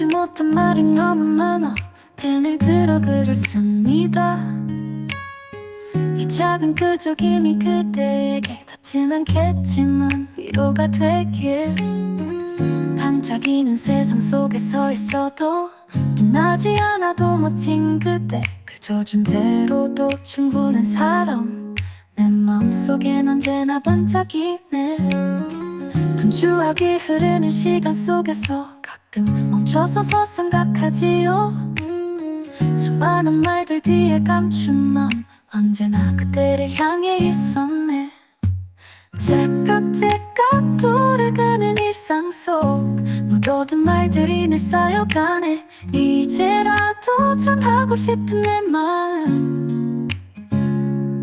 못한 말이 너무 많아. 펜을 들어 글을 씁니다. 이 작은 끄적임이 그대에게 닿진 않겠지만 위로가 되길. 반짝이는 세상 속에 서 있어도 빛나지 않아도 멋진 그대. 그저 존재로도 충분한 사람. 내 마음속엔 언제나 반짝이네. 분주하게 흐르는 시간 속에서 가끔 멈춰서서 생각하지요. 수많은 말들 뒤에 감춘 마음 언제나 그대를 향해 있었네. 째깍째깍 돌아가는 일상 속 묻어둔 말들이 늘 쌓여가네. 이제라도 전하고 싶은 내 마음.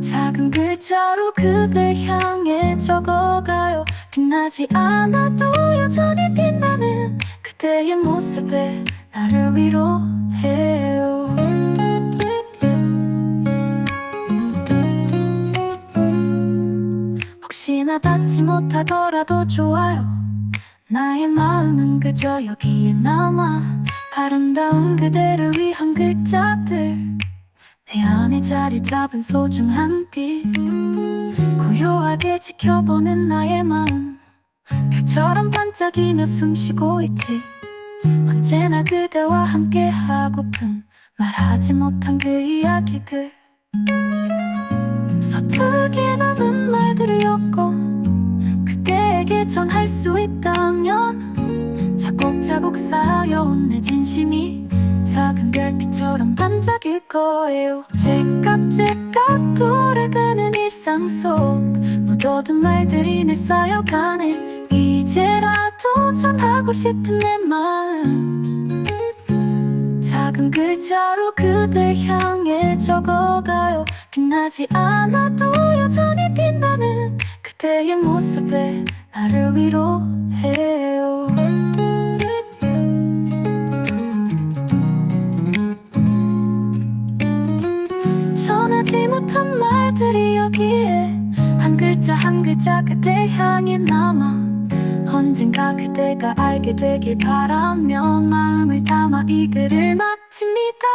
작은 글자로 그댈 향해 적어가요. 빛나지 않아도 여전히 빛나는 그대의 모습에 나를 위로해요. 혹시나 닿지 못하더라도 좋아요. 나의 마음은 그저 여기에 남아 아름다운 그대를 위한 글자들. 내 안에 자리 잡은 소중한 빛. 고요하게 지켜보는 나의 마음 별처럼 반짝이며 숨쉬고 있지. 언제나 그대와 함께 하고픈 말하지 못한 그 이야기들. 서투르게 남은 말들을 엮고 그대에게 전할 수 있다면 차곡차곡 쌓여온 내 진심이 작은 별빛처럼 반짝일 거예요. 째깍째깍 돌아가는 일상 속 묻어둔 말들이 늘 쌓여가네 이제라도 전하고 싶은 내 마음. 작은 글자로 그댈 향해 적어가요. 빛나지 않아도 여전히 빛나는 그대의 모습에 나를 위로해요. 전하지 못한 말들이 여기에 한 글자 한 글자 그대 향해 남아 언젠가 그대가 알게 되길 바라며 마음을 담아 이 글을 마칩니다